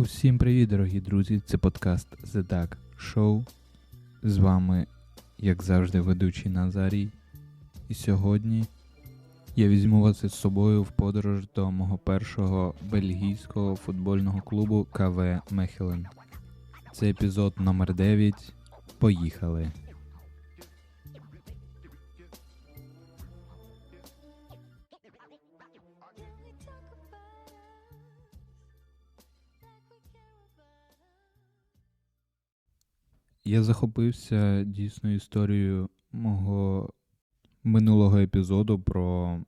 Усім привіт, дорогі друзі! Це подкаст The Duck Show. З вами, як завжди, ведучий Назарій. І сьогодні я візьму вас із собою в подорож до мого першого бельгійського футбольного клубу КВ Мехелен. Це епізод номер 9. Поїхали! Я захопився дійсно історією мого минулого епізоду про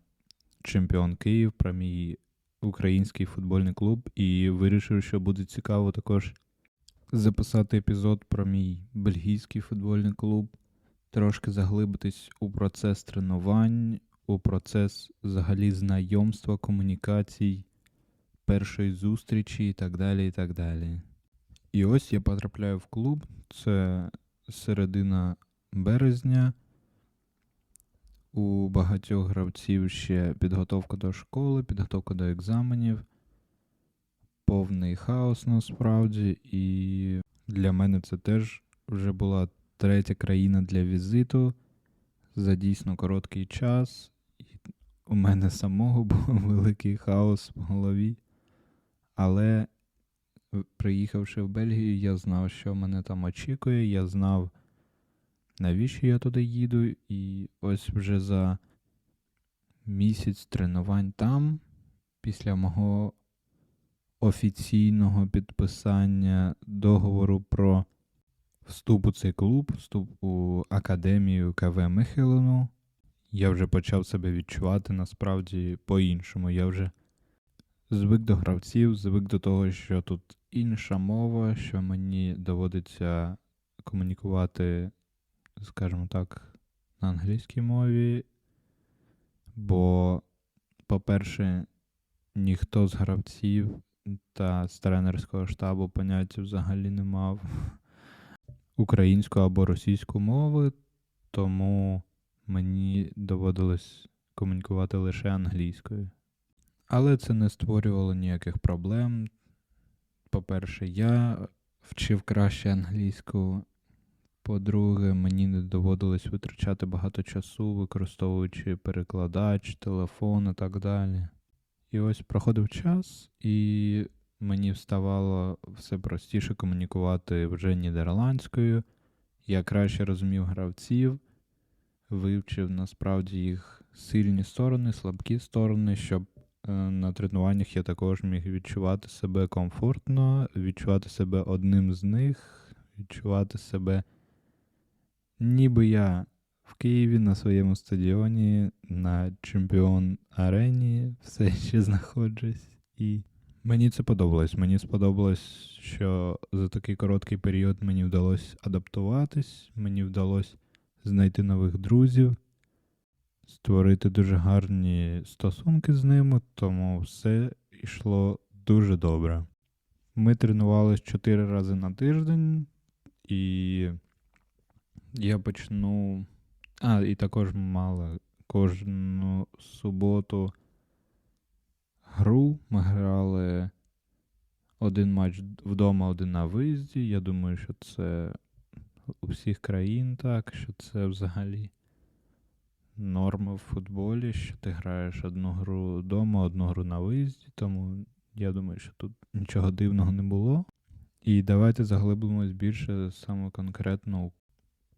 чемпіон Київ, про мій український футбольний клуб, і вирішив, що буде цікаво також записати епізод про мій бельгійський футбольний клуб, трошки заглибитись у процес тренувань, у процес взагалі знайомства, комунікацій, першої зустрічі і так далі. І так далі. І ось я потрапляю в клуб, це середина березня. У багатьох гравців ще підготовка до школи, підготовка до екзаменів, повний хаос насправді. І для мене це теж вже була третя країна для візиту за дійсно короткий час. І у мене самого був великий хаос в голові. Але приїхавши в Бельгію, я знав, що мене там очікує, я знав, навіщо я туди їду, і ось вже за місяць тренувань там, після мого офіційного підписання договору про вступ у цей клуб, вступ у академію КВ Михелену, я вже почав себе відчувати насправді по-іншому. Я вже звик до гравців, звик до того, що тут інша мова, що мені доводиться комунікувати, скажімо так, на англійській мові. Бо, по-перше, ніхто з гравців та з тренерського штабу поняття взагалі не мав української або російської мови, тому мені доводилось комунікувати лише англійською. Але це не створювало ніяких проблем. По-перше, я вчив краще англійську. По-друге, мені не доводилось витрачати багато часу, використовуючи перекладач, телефон і так далі. І ось проходив час, і мені ставало все простіше комунікувати вже нідерландською. Я краще розумів гравців, вивчив насправді їх сильні сторони, слабкі сторони, щоб на тренуваннях я також міг відчувати себе комфортно, відчувати себе одним з них, відчувати себе, ніби я в Києві на своєму стадіоні на чемпіон арені все ще знаходжусь. І мені це подобалось. Мені сподобалось, що за такий короткий період мені вдалося адаптуватись, мені вдалося знайти нових друзів створити дуже гарні стосунки з ними, тому все йшло дуже добре. Ми тренувалися 4 рази на тиждень, і я почну. А, і також мали кожну суботу гру. Ми грали один матч вдома, один на виїзді. Я думаю, що це у всіх країн так, що це взагалі норма в футболі, що ти граєш одну гру вдома, одну гру на виїзді, тому я думаю, що тут нічого дивного не було. І давайте заглибимось більше саме конкретно у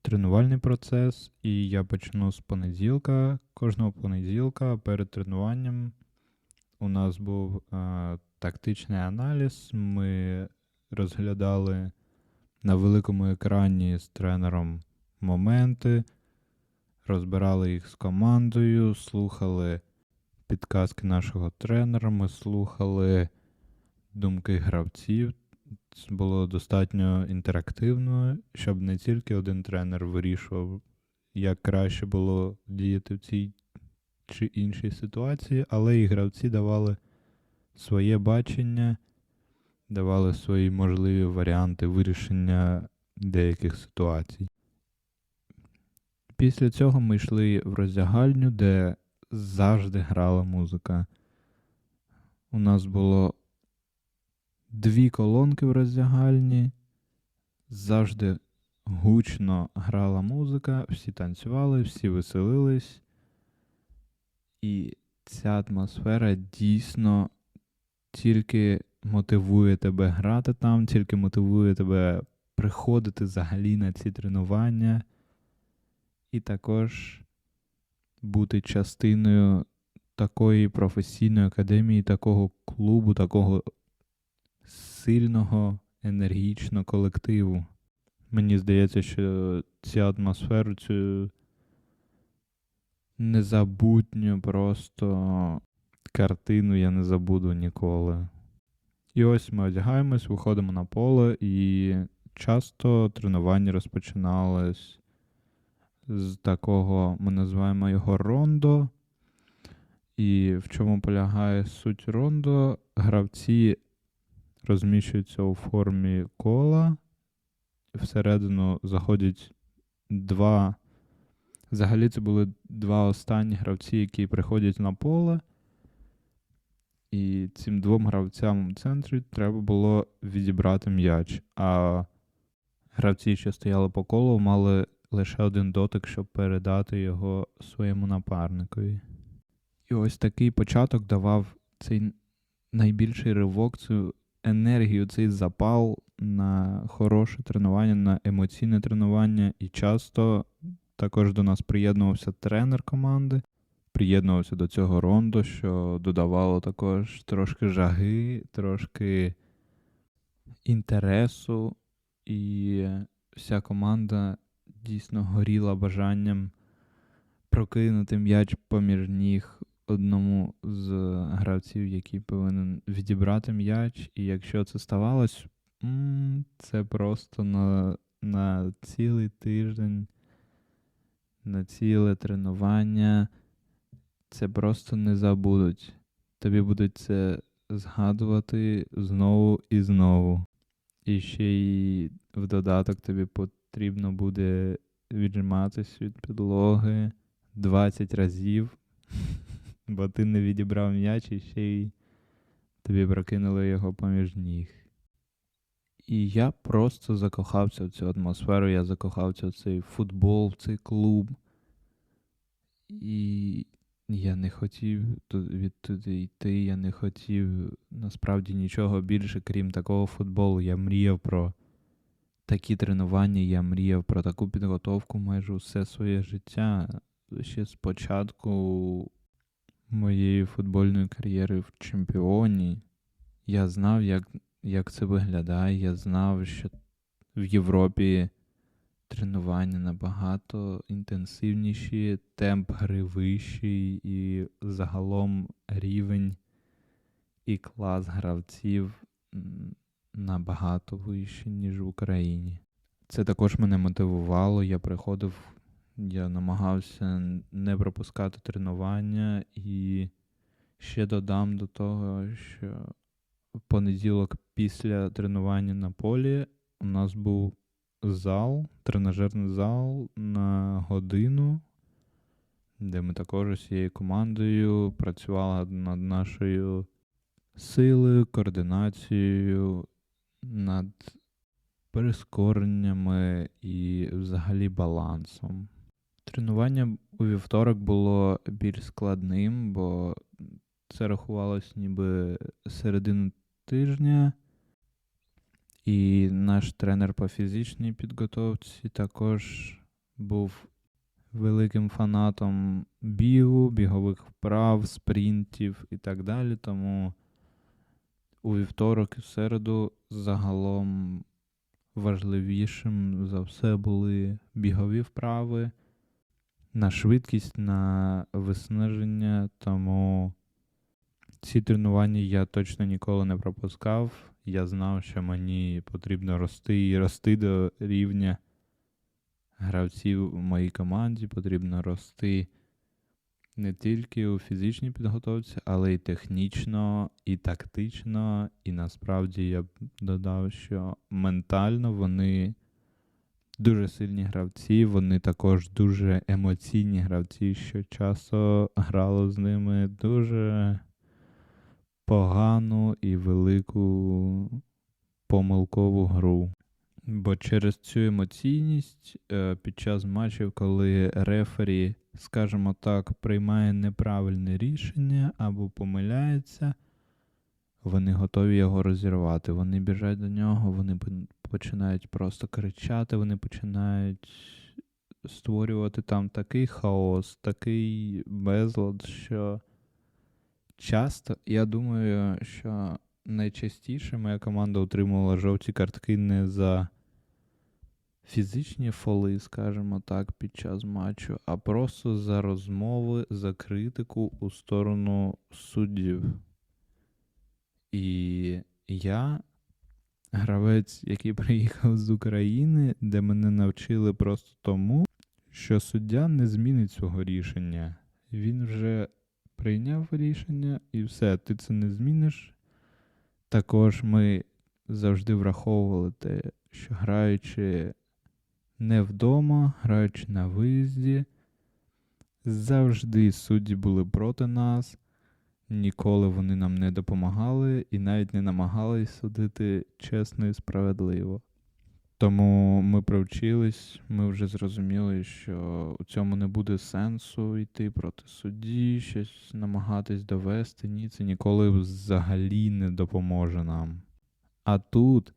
тренувальний процес. І я почну з понеділка. Кожного понеділка перед тренуванням у нас був а, тактичний аналіз. Ми розглядали на великому екрані з тренером моменти розбирали їх з командою, слухали підказки нашого тренера, ми слухали думки гравців. Це було достатньо інтерактивно, щоб не тільки один тренер вирішував, як краще було діяти в цій чи іншій ситуації, але і гравці давали своє бачення, давали свої можливі варіанти вирішення деяких ситуацій. Після цього ми йшли в роздягальню, де завжди грала музика. У нас було дві колонки в роздягальні, завжди гучно грала музика, всі танцювали, всі веселились. І ця атмосфера дійсно тільки мотивує тебе грати там, тільки мотивує тебе приходити взагалі на ці тренування, і також бути частиною такої професійної академії, такого клубу, такого сильного, енергічного колективу. Мені здається, що цю атмосферу, цю незабутню просто картину я не забуду ніколи. І ось ми одягаємось, виходимо на поле, і часто тренування розпочиналось з такого, ми називаємо його рондо. І в чому полягає суть рондо? Гравці розміщуються у формі кола, всередину заходять два. Взагалі, це були два останні гравці, які приходять на поле. І цим двом гравцям в центрі треба було відібрати м'яч. А гравці, що стояли по колу, мали лише один дотик, щоб передати його своєму напарникові. І ось такий початок давав цей найбільший ривок, цю енергію, цей запал на хороше тренування, на емоційне тренування. І часто також до нас приєднувався тренер команди, приєднувався до цього рондо, що додавало також трошки жаги, трошки інтересу, і вся команда дійсно горіла бажанням прокинути м'яч поміж ніг одному з гравців, який повинен відібрати м'яч. І якщо це ставалось, це просто на, на цілий тиждень, на ціле тренування. Це просто не забудуть. Тобі будуть це згадувати знову і знову. І ще й в додаток тобі потрібно буде віджиматись від підлоги 20 разів, бо ти не відібрав м'яч і ще й тобі прокинули його поміж ніг. І я просто закохався в цю атмосферу, я закохався в цей футбол, в цей клуб. І я не хотів відтуди йти, я не хотів насправді нічого більше, крім такого футболу. Я мріяв про такі тренування, я мріяв про таку підготовку майже все своє життя. Ще з початку моєї футбольної кар'єри в чемпіоні. Я знав, як, як це виглядає. Я знав, що в Європі тренування набагато інтенсивніші, темп гри вищий, і загалом рівень і клас гравців набагато вищий, ніж в Україні. Це також мене мотивувало. Я приходив, я намагався не пропускати тренування і ще додам до того, що в понеділок після тренування на полі у нас був зал, тренажерний зал на годину, де ми також з цією командою працювали над нашою силою, координацією, над прискореннями і взагалі балансом. Тренування у вівторок було більш складним, бо це рахувалось ніби середину тижня. І наш тренер по фізичній підготовці також був великим фанатом бігу, бігових вправ, спринтів і так далі. Тому у вівторок і в середу загалом важливішим за все були бігові вправи на швидкість, на виснаження. Тому ці тренування я точно ніколи не пропускав. Я знав, що мені потрібно рости і рости до рівня гравців в моїй команді, потрібно рости не тільки у фізичній підготовці, але й технічно, і тактично. І насправді я б додав, що ментально вони дуже сильні гравці, вони також дуже емоційні гравці, що часу грало з ними дуже погану і велику помилкову гру. Бо через цю емоційність е, під час матчів, коли рефері, скажімо так, приймає неправильне рішення або помиляється, вони готові його розірвати. Вони біжать до нього, вони починають просто кричати, вони починають створювати там такий хаос, такий безлад, що часто, я думаю, що найчастіше моя команда отримувала жовті картки не за фізичні фоли, скажімо так, під час матчу, а просто за розмови, за критику у сторону суддів. І я, гравець, який приїхав з України, де мене навчили просто тому, що суддя не змінить свого рішення. Він вже прийняв рішення і все, ти це не зміниш. Також ми завжди враховували те, що граючи не вдома, граючи на виїзді, завжди судді були проти нас, ніколи вони нам не допомагали і навіть не намагались судити чесно і справедливо. Тому ми привчились, ми вже зрозуміли, що у цьому не буде сенсу йти проти судді, щось намагатись довести. Ні, це ніколи взагалі не допоможе нам. А тут,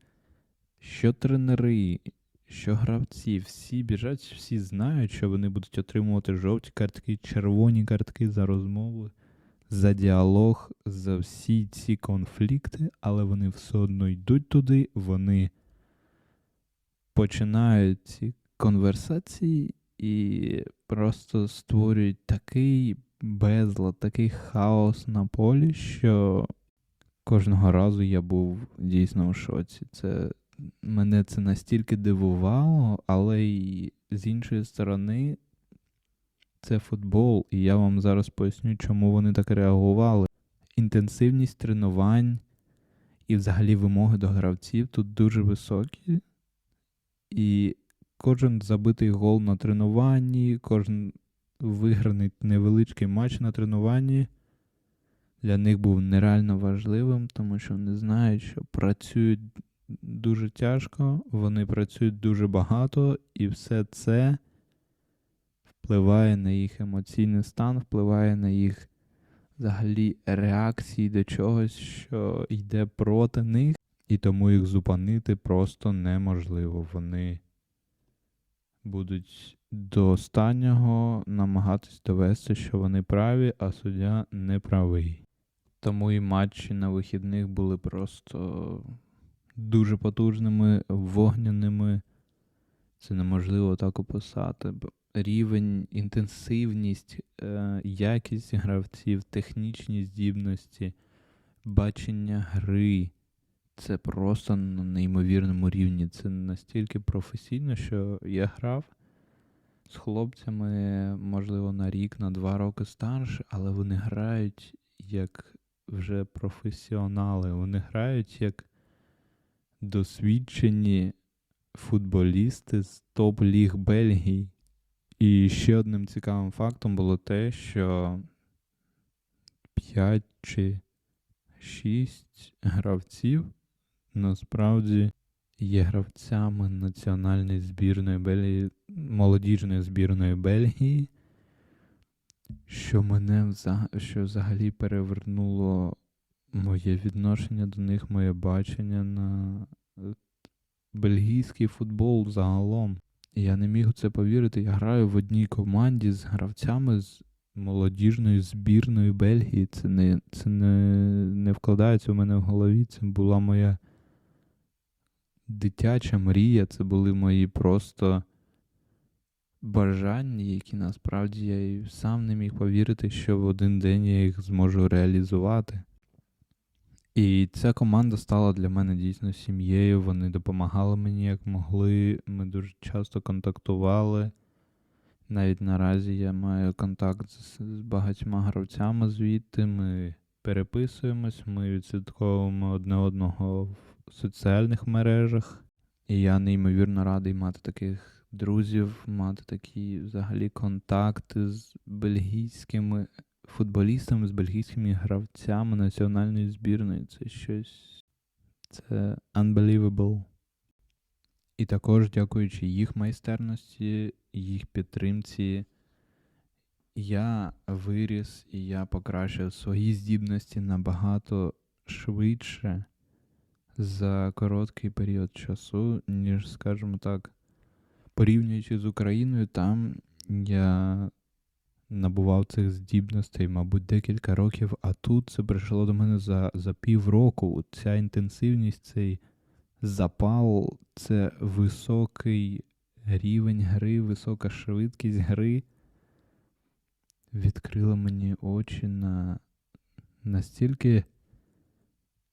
що тренери, що гравці, всі біжать, всі знають, що вони будуть отримувати жовті картки, червоні картки за розмови, за діалог, за всі ці конфлікти, але вони все одно йдуть туди, вони починають ці конверсації і просто створюють такий безлад, такий хаос на полі, що кожного разу я був дійсно в шоці. Це мене це настільки дивувало, але й з іншої сторони, це футбол, і я вам зараз поясню, чому вони так реагували. Інтенсивність тренувань і взагалі вимоги до гравців тут дуже високі. І кожен забитий гол на тренуванні, кожен виграний невеличкий матч на тренуванні для них був нереально важливим, тому що вони знають, що працюють дуже тяжко, вони працюють дуже багато, і все це впливає на їх емоційний стан, впливає на їх взагалі реакції до чогось, що йде проти них, і тому їх зупинити просто неможливо. Вони будуть до останнього намагатись довести, що вони праві, а суддя не правий. Тому і матчі на вихідних були просто дуже потужними, вогняними. Це неможливо так описати. Рівень, інтенсивність, е, якість гравців, технічні здібності, бачення гри. Це просто на неймовірному рівні. Це настільки професійно, що я грав з хлопцями, можливо, на рік, на два роки старше, але вони грають як вже професіонали. Вони грають як досвідчені футболісти з топ-ліг Бельгії. І ще одним цікавим фактом було те, що 5 чи 6 гравців насправді є гравцями національної збірної Бельгії, молодіжної збірної Бельгії, що мене взаг- що взагалі перевернуло моє відношення до них, моє бачення на е, бельгійський футбол загалом. Я не міг у це повірити. Я граю в одній команді з гравцями з молодіжної збірної Бельгії. Це не, це не, не вкладається у мене в голові. Це була моя дитяча мрія. Це були мої просто бажання, які насправді я і сам не міг повірити, що в один день я їх зможу реалізувати. І ця команда стала для мене дійсно сім'єю. Вони допомагали мені як могли. Ми дуже часто контактували. Навіть наразі я маю контакт з, з багатьма гравцями звідти. Ми переписуємось, ми відслідковуємо одне одного в соціальних мережах. І я неймовірно радий мати таких друзів, мати такі взагалі контакти з бельгійськими футболістами, з бельгійськими гравцями національної збірної. Це щось. Це unbelievable. І також, дякуючи їх майстерності, їх підтримці, я виріс і я покращив свої здібності набагато швидше за короткий період часу, ніж, скажімо так, порівнюючи з Україною, там я набував цих здібностей, мабуть, декілька років, а тут це прийшло до мене за, за півроку. Ця інтенсивність, цей запал, це високий рівень гри, висока швидкість гри. Відкрила мені очі на настільки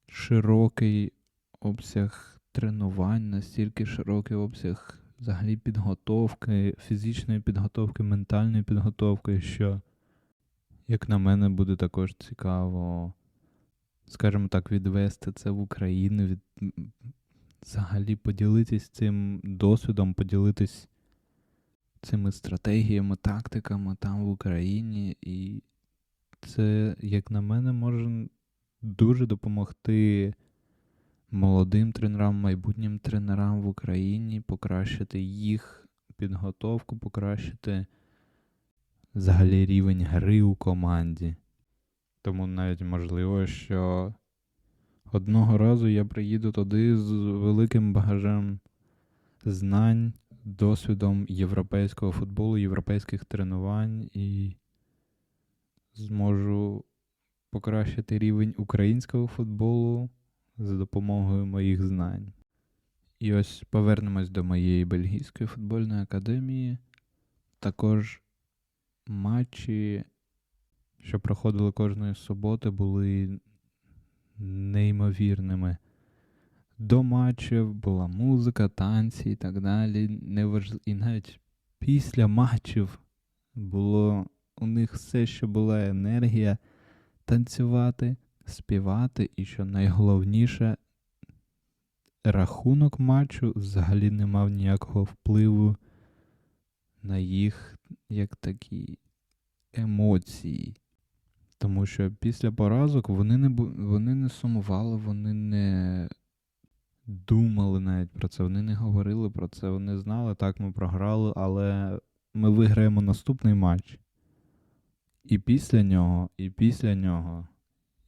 широкий обсяг тренувань, настільки широкий обсяг взагалі підготовки, фізичної підготовки, ментальної підготовки, що, як на мене, буде також цікаво, скажімо так, відвести це в Україну, від... взагалі поділитись цим досвідом, поділитись цими стратегіями, тактиками там в Україні. І це, як на мене, може дуже допомогти молодим тренерам, майбутнім тренерам в Україні, покращити їх підготовку, покращити взагалі рівень гри у команді. Тому навіть можливо, що одного разу я приїду туди з великим багажем знань, досвідом європейського футболу, європейських тренувань і зможу покращити рівень українського футболу за допомогою моїх знань. І ось повернемось до моєї бельгійської футбольної академії. Також матчі, що проходили кожної суботи, були неймовірними. До матчів була музика, танці і так далі. І навіть після матчів було у них все, що була енергія танцювати, співати, і що найголовніше, рахунок матчу взагалі не мав ніякого впливу на їх як такі емоції. Тому що після поразок вони не вони не сумували, вони не думали навіть про це, вони не говорили про це, вони знали, так ми програли, але ми виграємо наступний матч. І після нього, і після нього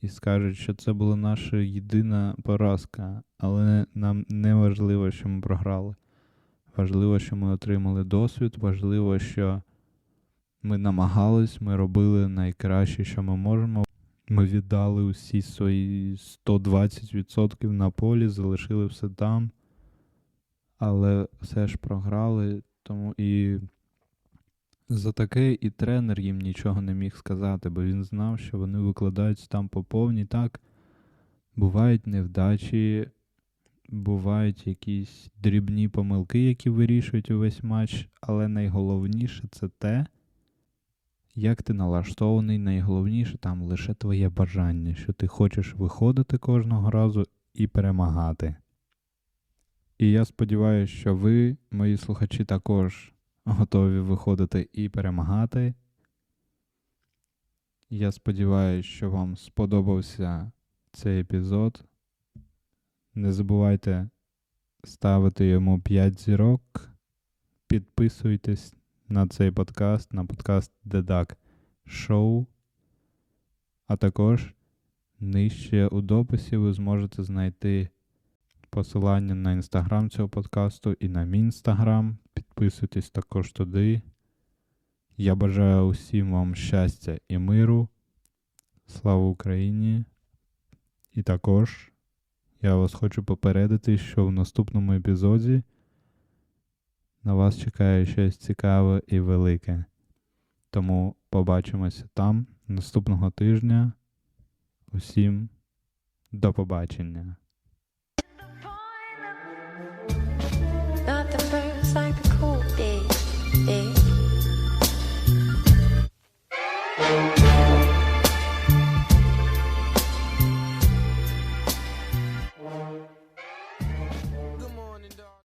і скажуть, що це була наша єдина поразка, але нам не важливо, що ми програли. Важливо, що ми отримали досвід, важливо, що ми намагались, ми робили найкраще, що ми можемо. Ми віддали усі свої 120% на полі, залишили все там, але все ж програли. Тому і за таке і тренер їм нічого не міг сказати, бо він знав, що вони викладаються там по повній. Так, бувають невдачі, бувають якісь дрібні помилки, які вирішують увесь матч, але найголовніше це те, як ти налаштований, найголовніше там лише твоє бажання, що ти хочеш виходити кожного разу і перемагати. І я сподіваюся, що ви, мої слухачі, також готові виходити і перемагати. Я сподіваюся, що вам сподобався цей епізод. Не забувайте ставити йому 5 зірок. Підписуйтесь на цей подкаст, на подкаст Дедак Шоу. А також нижче у дописі ви зможете знайти посилання на інстаграм цього подкасту і на мій інстаграм. Підписуйтесь також туди. Я бажаю усім вам щастя і миру. Слава Україні! І також я вас хочу попередити, що в наступному епізоді на вас чекає щось цікаве і велике. Тому побачимося там наступного тижня. Усім до побачення!